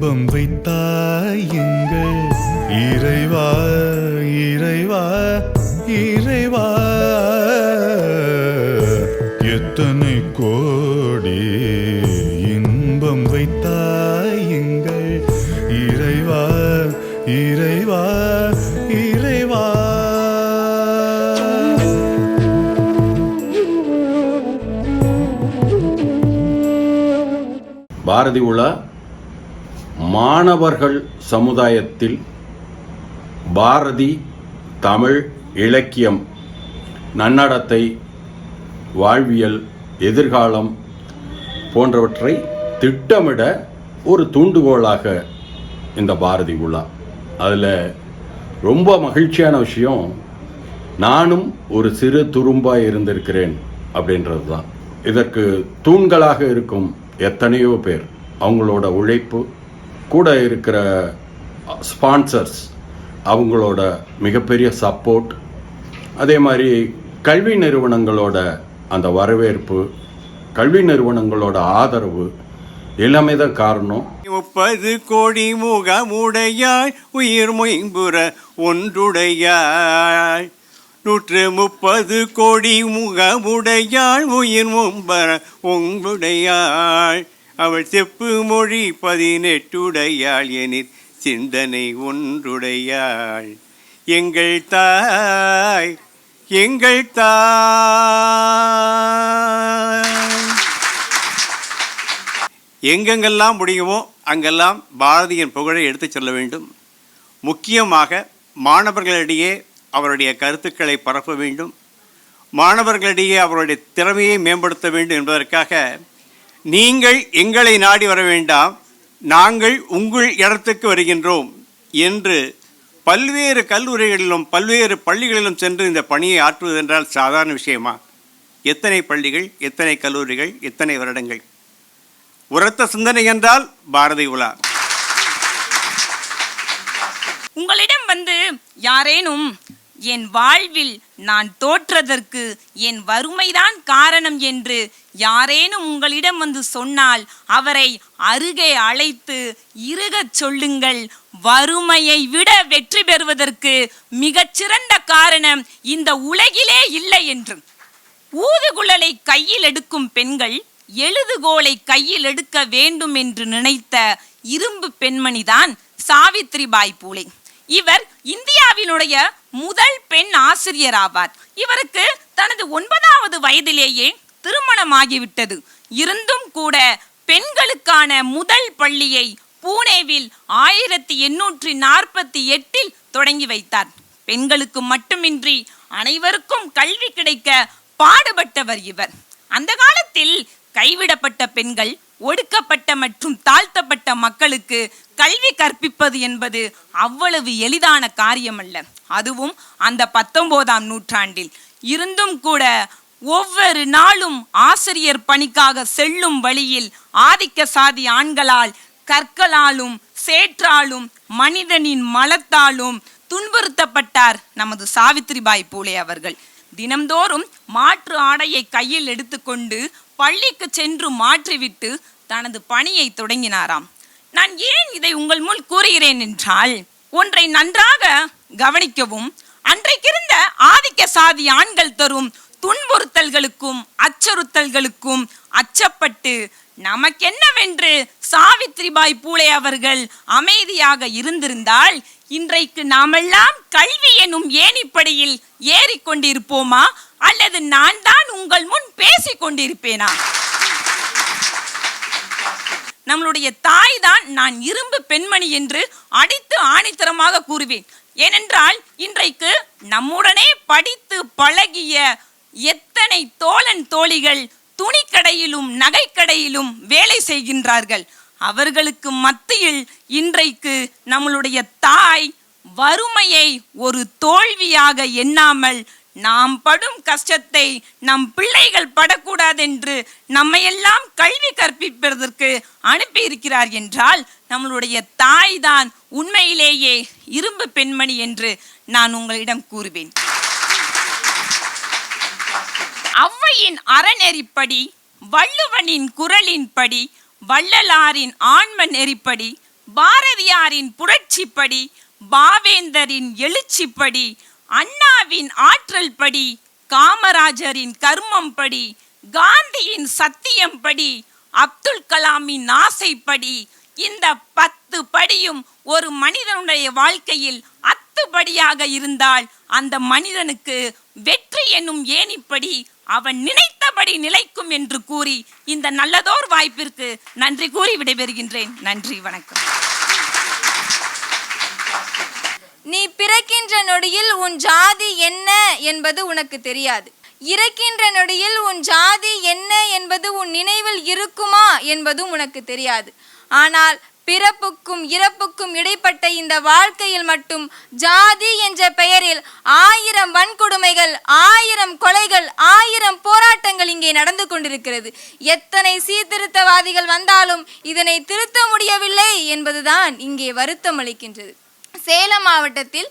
இன்பம் வைத்தாய் எங்கள் இறைவா இறைவா இறைவா. எத்தனை கோடி இன்பம் வைத்தாய் எங்கள் இறைவா இறைவா இறைவா. பாரதி உலா மாணவர்கள் சமுதாயத்தில் பாரதி தமிழ் இலக்கியம் நன்னடத்தை வாழ்வியல் எதிர்காலம் போன்றவற்றை திட்டமிட ஒரு தூண்டுகோலாக இந்த பாரதி உலா அதில் ரொம்ப மகிழ்ச்சியான விஷயம் நானும் ஒரு சிறு துரும்பாக இருந்திருக்கிறேன் அப்படின்றது தான் இதற்கு தூண்களாக இருக்கும் எத்தனையோ பேர் அவங்களோட உழைப்பு கூட இருக்கிற ஸ்பான்சர்ஸ் அவங்களோட மிகப்பெரிய சப்போர்ட் அதே மாதிரி கல்வி நிறுவனங்களோட அந்த வரவேற்பு கல்வி நிறுவனங்களோட ஆதரவு எல்லாமே தான் காரணம். முப்பது கோடி முகமுடையாய் உயிர் மொயம்புற ஒன்றுடையாய். நூற்று முப்பது கோடி முகமுடையாள் உயிர் மும்பர உங்களுடையாள் அவள் செப்பு மொழி பதினெட்டுடையாள் எனிற் சிந்தனை ஒன்றுடையாள். எங்கள் தாய் எங்கள் தாய். எங்கெங்கெல்லாம் முடியுமோ அங்கெல்லாம் பாரதியின் புகழை எடுத்துச் சொல்ல வேண்டும். முக்கியமாக மாணவர்களிடையே அவருடைய கருத்துக்களை பரப்ப வேண்டும். மாணவர்களிடையே அவருடைய திறமையை மேம்படுத்த வேண்டும் என்பதற்காக நீங்கள் எங்களை நாடி வர வேண்டாம் நாங்கள் உங்கள் இடத்துக்கு வருகின்றோம் என்று பல்வேறு கல்லூரிகளிலும் பல்வேறு பள்ளிகளிலும் சென்று இந்த பணியை ஆற்றுவது என்றால் சாதாரண விஷயமா? எத்தனை பள்ளிகள் எத்தனை கல்லூரிகள் எத்தனை வருடங்கள்? உரத்த சிந்தனை என்றால் பாரதி உலா. உங்களிடம் வந்து யாரேனும் என் வாழ்வில் நான் தோற்றதற்கு என் வறுமைதான் காரணம் என்று யாரேனும் உங்களிடம் வந்து சொன்னால் அவரை அருகே அழைத்து இருகச் சொல்லுங்கள். வறுமையை விட வெற்றி பெறுவதற்கு மிகச்சிறந்த காரணம் இந்த உலகிலே இல்லை என்று ஊதுகுழலை கையில் எடுக்கும் பெண்கள் எழுதுகோலை கையில் எடுக்க வேண்டும் என்று நினைத்த இரும்பு பெண்மணிதான் சாவித்ரிபாய் பூலே இவர் இந்தியாவினுடைய முதல் பெண் ஆசிரியர் ஆவார் இவருக்கு தனது ஒன்பதாவது வயதிலேயே திருமணமாகிவிட்டது. இருந்தும் கூட பெண்களுக்கான முதல் பள்ளியை பூனேவில் ஆயிரத்தி எண்ணூற்றி நாற்பத்தி எட்டில் தொடங்கி வைத்தார். பெண்களுக்கு மட்டுமின்றி அனைவருக்கும் கல்வி கிடைக்க பாடுபட்டவர் இவர். அந்த காலத்தில் கைவிடப்பட்ட பெண்கள் ஒடுக்கப்பட்ட மற்றும் தாழ்த்தப்பட்ட மக்களுக்கு கல்வி கற்பிப்பது என்பது அவ்வளவு எளிதான காரியமல்ல. அதுவும் அந்த பத்தொன்பதாம் நூற்றாண்டில். இருந்தும் கூட ஒவ்வொரு நாளும் ஆசிரியர் பணிக்காக செல்லும் வழியில் ஆதிக்க சாதி ஆண்களால் கற்களாலும் சேற்றாலும் மனிதனின் மலத்தாலும் துன்புறுத்தப்பட்டார் நமது சாவித்ரிபாய் பூலே அவர்கள். தினம்தோறும் மாற்று ஆடையை கையில் எடுத்துக்கொண்டு பள்ளிக்கு சென்று மாற்றிவிட்டு தனது பணியை தொடங்கினாராம். நான் ஏன் இதை உங்கள் முன் கூறுகிறேன் என்றால் ஒன்றை நன்றாக கவனிக்கவும் அன்றைக்கிருந்த ஆதிக்க சாதி ஆண்கள் தரும் துன்புறுத்தல்களுக்கும் அச்சுறுத்தல்களுக்கும் அச்சப்பட்டு நமக்கென்னவென்று சாவித்ரிபாய் பூலே அவர்கள் அமைதியாக இருந்திருந்தால் இன்றைக்கு நாமெல்லாம் கல்வி எனும் ஏணிப்படியில் ஏறிக்கொண்டிருப்போமா? அல்லது நான் தான் உங்கள் முன் பேசிக் கொண்டிருப்பேனா? நம்மளுடைய தாய் தான் நான் இரும்பு பெண்மணி என்று அடித்து ஆணித்தரமாக கூறுவேன். ஏனென்றால் இன்றைக்கு நம்முடனே படித்து பழகிய எத்தனை தோழன் தோழிகள் துணிக்கடையிலும் நகைக்கடையிலும் வேலை செய்கின்றார்கள். அவர்களுக்கு மத்தியில் இன்றைக்கு நம்மளுடைய தாய் வறுமையை ஒரு தோல்வியாக எண்ணாமல் நாம் படும் கஷ்டத்தை நம் பிள்ளைகள் படக்கூடாதென்று நம்மையெல்லாம் கல்வி கற்பிப்பதற்கு அனுப்பியிருக்கிறார் என்றால் நம்மளுடைய தாய் தான் உண்மையிலேயே இரும்பு பெண்மணி என்று நான் உங்களிடம் கூறுவேன். ஔவையின் அறநெறிப்படி வள்ளுவனின் குரலின்படி வள்ளலாரின் ஆன்ம நெறிப்படி பாரதியாரின் புரட்சிப்படி பாவேந்தரின் எழுச்சிப்படி அண்ணாவின் ஆற்றல் படி காமராஜரின் கர்மம் படி காந்தியின் சத்தியம் படி அப்துல் கலாமின் ஆசைப்படி இந்த பத்து படியும் ஒரு மனிதனுடைய வாழ்க்கையில் அத்துப்படியாக இருந்தால் அந்த மனிதனுக்கு வெற்றி என்னும் ஏணிப்படி அவன் நினைத்தபடி நிலைக்கும் என்று கூறி இந்த நல்லதோர் வாய்ப்பிற்கு நன்றி கூறி விடைபெறுகின்றேன். நன்றி வணக்கம். நீ பிறக்கின்ற நொடியில் உன் ஜாதி என்ன என்பது உனக்கு தெரியாது. இறக்கின்ற நொடியில் உன் ஜாதி என்ன என்பது உன் நினைவில் இருக்குமா என்பதும் உனக்கு தெரியாது. ஆனால் பிறப்புக்கும் இறப்புக்கும் இடைப்பட்ட இந்த வாழ்க்கையில் மட்டும் ஜாதி என்ற பெயரில் ஆயிரம் வன்கொடுமைகள் ஆயிரம் கொலைகள் ஆயிரம் போராட்டங்கள் இங்கே நடந்து கொண்டிருக்கிறது. எத்தனை சீர்திருத்தவாதிகள் வந்தாலும் இதனை திருத்த முடியவில்லை என்பதுதான் இங்கே வருத்தம் அளிக்கின்றது. சேலம் மாவட்டத்தில்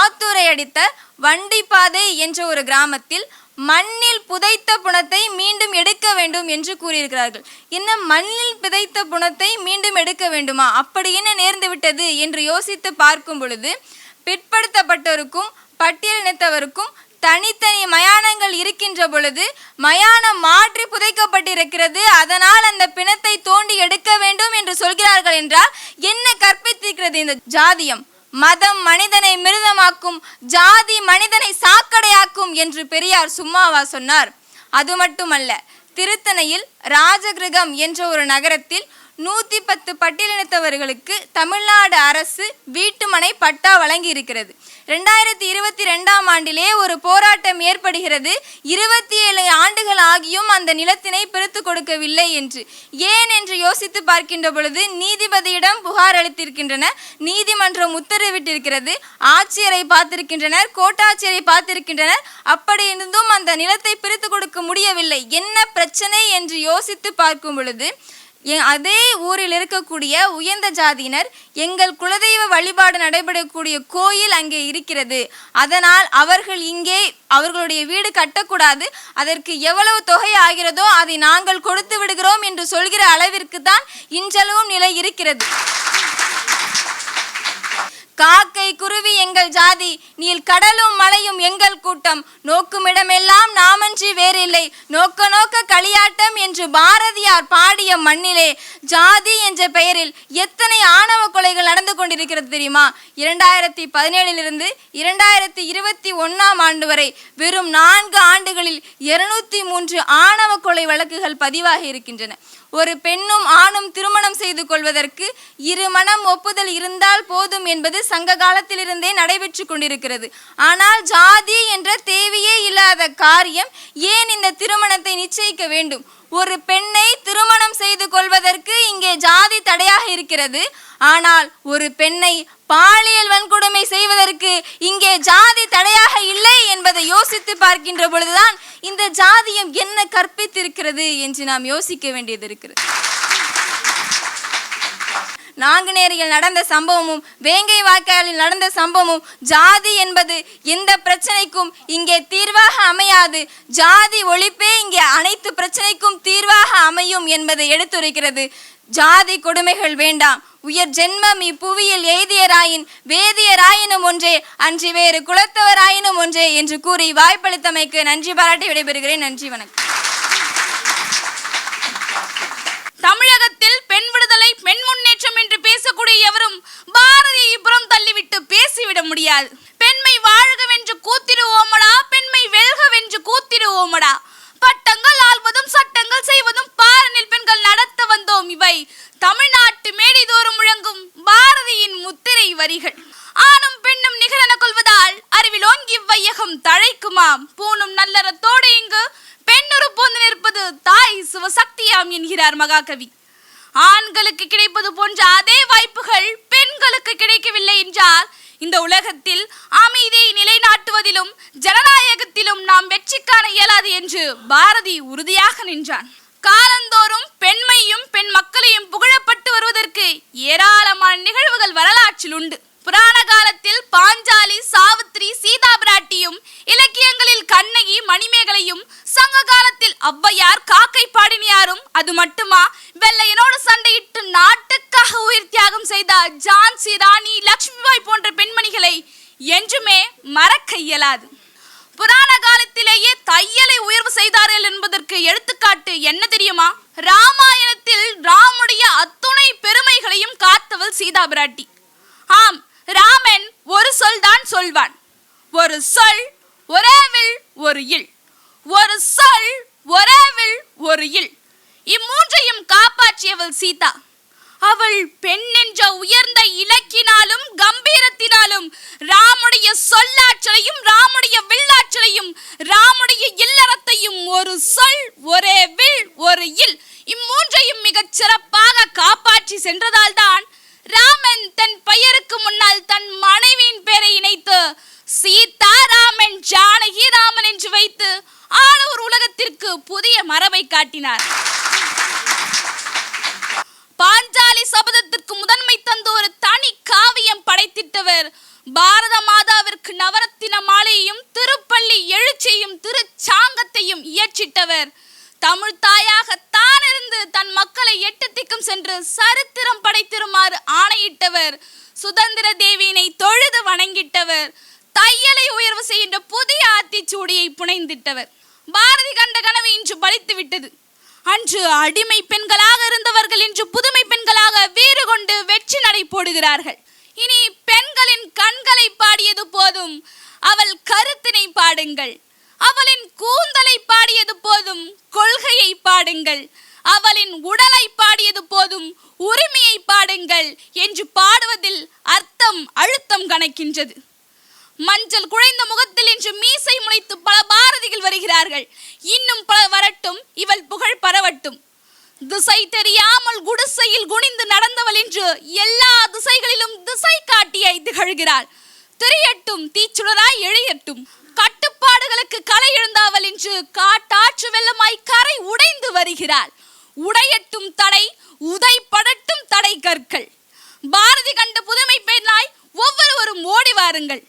ஆத்தூரை அடித்த வண்டிப்பாதை என்ற ஒரு கிராமத்தில் மண்ணில் புதைத்த புணத்தை மீண்டும் எடுக்க வேண்டும் என்று கூறியிருக்கிறார்கள். என்ன மண்ணில் புதைத்த புணத்தை மீண்டும் எடுக்க வேண்டுமா? அப்படி என்ன நேர்ந்து விட்டது என்று யோசித்து பார்க்கும் பொழுது பிற்படுத்தப்பட்டோருக்கும் பட்டியலினத்தவருக்கும் தனித்தனி மயானங்கள் இருக்கின்ற பொழுது மயானம் மாற்றி புதைக்கப்பட்டிருக்கிறது. அதனால் அந்த பிணத்தை தோண்டி எடுக்க வேண்டும் என்று சொல்கிறார்கள் என்றால் என்ன கற்பித்திருக்கிறது இந்த ஜாதியம்? மதம் மனிதனை மிருதமாக்கும் ஜாதி மனிதனை சாக்கடையாக்கும் என்று பெரியார் சும்மாவா சொன்னார். அது மட்டுமல்ல திருத்தணையில் ராஜகிருகம் என்ற ஒரு நகரத்தில் நூற்றி பத்து பட்டியலினத்தவர்களுக்கு தமிழ்நாடு அரசு வீட்டுமனை பட்டா வழங்கி இருக்கிறது ரெண்டாயிரத்தி இருபத்தி ரெண்டாம் ஆண்டிலே ஒரு போராட்டம் ஏற்படுகிறது. இருபத்தி ஏழு ஆண்டுகள் ஆகியும் அந்த நிலத்தினை பிரித்து கொடுக்கவில்லை என்று. ஏன் என்று யோசித்து பார்க்கின்ற பொழுது நீதிபதியிடம் புகார் அளித்திருக்கின்றனர் நீதிமன்றம் உத்தரவிட்டிருக்கிறது. ஆட்சியரை பார்த்திருக்கின்றனர் கோட்டாட்சியரை பார்த்திருக்கின்றனர். அப்படி இருந்தும் அந்த நிலத்தை பிரித்து கொடுக்க முடியவில்லை. என்ன பிரச்சனை என்று யோசித்து பார்க்கும் பொழுது அதே ஊரில் இருக்கக்கூடிய உயர்ந்த ஜாதியினர் எங்கள் குலதெய்வ வழிபாடு நடைபெறக்கூடிய கோயில் அங்கே இருக்கிறது. அதனால் அவர்கள் இங்கே அவர்களுடைய வீடு கட்டக்கூடாது. அதற்கு எவ்வளவு தொகை ஆகிறதோ அதை நாங்கள் கொடுத்து விடுகிறோம் என்று சொல்கிற அளவிற்கு தான் இன்றளவும் நிலை இருக்கிறது. காக்கை குருவி எங்கள் ஜாதி நீல் கடலும் மலையும் எங்கள் கூட்டம். நோக்குமிடமெல்லாம் நாமன்றி வேறில்லை. நோக்க நோக்க களியாட்டம் என்று பாரதியார் பாடிய மண்ணிலே. ஜாதி என்ற பெயரில் எத்தனை ஆணவ கொலைகள் நடந்து கொண்டிருக்கிறது தெரியுமா? இரண்டாயிரத்தி பதினேழிலிருந்து இரண்டாயிரத்தி இருபத்தி ஒன்றாம் ஆண்டு வரை வெறும் நான்கு ஆண்டுகளில் இருநூத்தி மூன்று ஆணவ கொலை வழக்குகள் பதிவாகி இருக்கின்றன. ஒரு பெண்ணும் ஆணும் திருமணம் செய்து கொள்வதற்கு இரு மனம் ஒப்புதல் இருந்தால் போதும் என்பது சங்க காலத்திலிருந்தே நடைபெற்று கொண்டிருக்கிறது. ஆனால் ஜாதி என்ற தேவையே இல்லாத காரியம் ஏன் இந்த திருமணத்தை நிச்சயிக்க வேண்டும்? ஒரு பெண்ணை திருமணம் செய்து கொள்வதற்கு இங்கே ஜாதி தடையாக இருக்கிறது. ஆனால் ஒரு பெண்ணை பாலியல் வன்கொடுமை செய்வதற்கு இங்கே ஜாதி தடையாக இல்லை என்பதை யோசித்து பார்க்கின்ற பொழுதுதான் இந்த ஜாதியம் என்ன கற்பித்திருக்கிறது என்று நாம் யோசிக்க வேண்டியது இருக்கிறது. நாங்குநேரியில் நடந்த சம்பவமும் வேங்கை வாய்க்காலில் நடந்த சம்பவமும் ஜாதி என்பது எந்த பிரச்சனைக்கும் இங்கே தீர்வாக அமையாது. ஜாதி ஒழிப்பே இங்கே அனைத்து பிரச்சனைக்கும் தீர்வாக அமையும் என்பதை எடுத்துரைக்கிறது. ஜாதி கொடுமைகள் வேண்டாம். உயர் ஜென்மம் இப்புவியில் எய்தியராயின் வேதியராயினும் ஒன்றே அன்றி வேறு குலத்தவராயினும் ஒன்றே என்று கூறி வாய்ப்பளித்தமைக்கு நன்றி பாராட்டி விடைபெறுகிறேன். நன்றி வணக்கம். சிவசக்தியாம் மகாகவி. ஆண்களுக்கு கிடைப்பது போன்ற அதே வாய்ப்புகள் பெண்களுக்கு கிடைக்கவில்லை என்றால் இந்த உலகத்தில் அமைதியை நிலைநாட்டுவதிலும் ஜனநாயகத்திலும் நாம் வெற்றி காண இயலாது என்று பாரதி உறுதியாக நின்றான். காலந்தோறும் பெண்மையும் பெண் மக்களையும் புகழப்பட்டு வருவதற்கு ஏராளமான நிகழ்வுகள் வரலாற்றில் உண்டு. புராண காலத்தில் பாஞ்சாலி சாவித்ரி சீதா பிராட்டியும் இலக்கியங்களில் கண்ணகி மணிமேகலையும் சங்க காலத்தில் ஔவையார் காக்கை பாடினியாரும் அது மட்டுமா? வெள்ளையனோடு சண்டையிட்டு நாட்டுக்காக உயிர் தியாகம் செய்த ஜான்சி ராணி லக்ஷ்மிபாய் போன்ற பெண்மணிகளை என்றுமே மறக்க இயலாது. புராண காலத்திலேயே தையலை உயர்வு செய்தார்கள் என்பதற்கு எடுத்துக்காட்டு என்ன தெரியுமா? ராமாயணத்தில் ராமுடைய அத்துணை பெருமைகளையும் காத்தவள் சீதா பிராட்டி ஆம் ராமன் ஒரு சொல் தான் சொல்வான். ஒரு சொல் ஒரே வில் ஒரு இல். ஒரு சொல் ஒரே வில் ஒரு இல். இம்மூன்றையும் காப்பாற்றியவள் சீதா. அவள் பெண் என்ற உயர்ந்த இலக்கினாலும் கம்பீரத்தினாலும் ராமுடைய சொல்லாற்றலையும் ராமுடைய வில்லாற்றலையும் ராமுடைய இல்லறத்தையும் ஒரு சொல் ஒரே வில் ஒரு இல் இம்மூன்றையும் மிகச் சிறப்பாக காப்பாற்றி சென்றதால்தான் ராமன் தன் பெயருக்கு முன்னால் தன் மனைவியின் பெயரை இணைத்து சீதா ராமன் ஜானகி ராமன் என்று வைத்து ஆளூர் உலகத்திற்கு புதிய மரபை காட்டினார். பாஞ்சாலி சபதத்திற்கு முதன்மை தந்த ஒரு தனி காவியம் படைத்திட்டவர். பாரத மாதாவிற்கு நவரத்தின மாலையையும் திருப்பள்ளி எழுச்சியையும் திருச்சாங்கத்தையும் இயற்றிட்டவர். தமிழ் தாயாக தான் இருந்து தன் மக்களை எட்டு திக்கும் சென்று சரித்திரம் படைத்திருமாறு ஆணையிட்டவர். சுதந்திர தேவியினை தொழுது வணங்கிட்டவர். தையலை உயர்வு செய்கின்ற புதிய ஆத்திச்சூடியை புனைந்திட்டவர். பாரதி கண்ட கனவு இன்று பலித்து விட்டது. அன்று அடிமை பெண்களாக இருந்தவர்கள் இன்று புதுமை பெண்களாக வீறு கொண்டு வெற்றி நடை போடுகிறார்கள். இனி பெண்களின் கண்களை பாடியது போதும் அவள் கருத்தினை பாடுங்கள். அவளின் கூந்தலை பாடியது போதும் கொள்கையை பாடுங்கள். அவளின் உடலை பாடியது போதும் உரிமையை பாடுங்கள் என்று பாடுவதில் அர்த்தம் அழுத்தம் கணக்கின்றது. மஞ்சள் குழைந்த முகத்தில் இன்று மீசை முளைத்து பல பாரதிகள் வருகிறார்கள். இன்னும் பல வரட்டும் இவள் புகழ் பரவட்டும். திசை தெரியாமல் குடிசையில் குனிந்து நடந்தவள் என்று எல்லா திசைகளிலும் திசை காட்டியை திகழ்கிறாள். தெரியட்டும் தீச்சுடராய் எழியட்டும். கட்டுப்பாடுகளுக்கு கலை எழுந்தாவல் என்று காட்டாற்று வெள்ளமாய் கரை உடைந்து வருகிறாள். உடையட்டும் தடை உதை தடை கற்கள் பாரதி கண்ட புதுமை பெண்ணாய் ஒவ்வொருவரும் ஓடி வாருங்கள்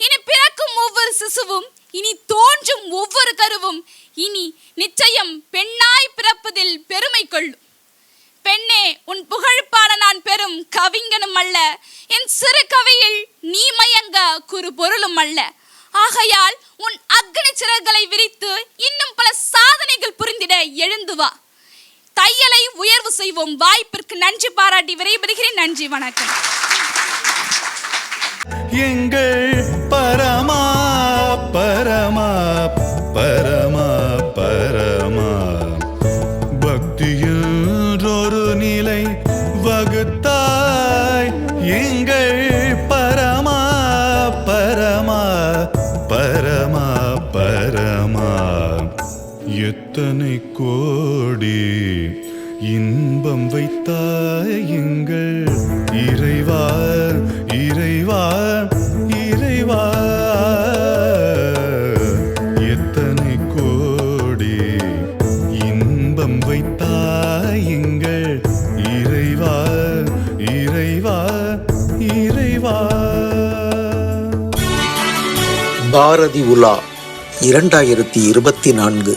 இனி பிறக்கும் ஒவ்வொரு சிசுவும் இனி தோன்றும் ஒவ்வொரு கருவும் இனி நிச்சயம் பெண்ணாய் பிறப்பதில் பெருமை கொள்ளும் பெண்ணே உன் புகழ் பாட நான் பெறும் கவிஞனும் அல்ல என் சிறு கவியில் நீ மயங்க குறு பொருளும் அல்ல ஆகையால் உன் அக்னி சிறகுகளை விரித்து இன்னும் பல சாதனைகள் புரிந்திட எழுந்து வா தையலை உயர்வு செய்வோம். வாய்ப்பிற்கு நன்றி பாராட்டி விரைபெறுகிறேன் நன்றி வணக்கம். எங்கள் கோடி இன்பம் வைத்தாய் எங்கள் இறைவா இறைவா இறைவா. எத்தனை கோடி இன்பம் வைத்தாய் எங்கள் இறைவா இறைவா இறைவா. பாரதி உலா இரண்டாயிரத்தி இருபத்தி நான்கு.